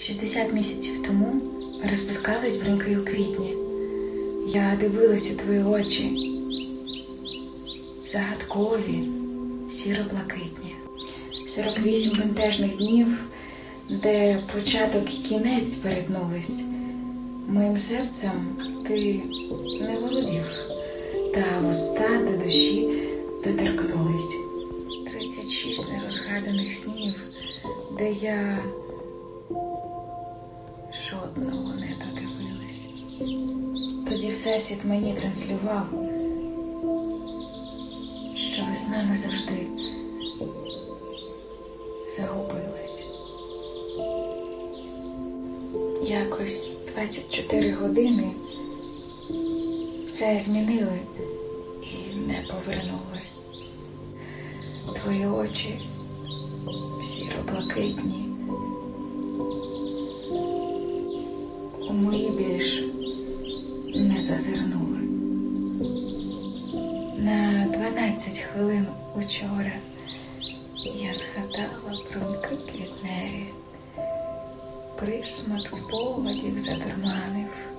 60 місяців тому розпускались бруньки у квітні. Я дивилась у твої очі. Загадкові, сіро-блакитні. 48 бентежних днів, де початок і кінець перетнулись. Моїм серцем ти не володів, та вуста до душі доторкнулись. 36 нерозгаданих снів, де я жодного не додивилась. Тоді Всесвіт мені транслював, що весна назавжди загубилась. Якось 24 години все змінили і не повернули. Твої очі сіро-блакитні. Не зазирнули. На 12 хвилин учора я згадала про квітневі, присмак спогадів затурманив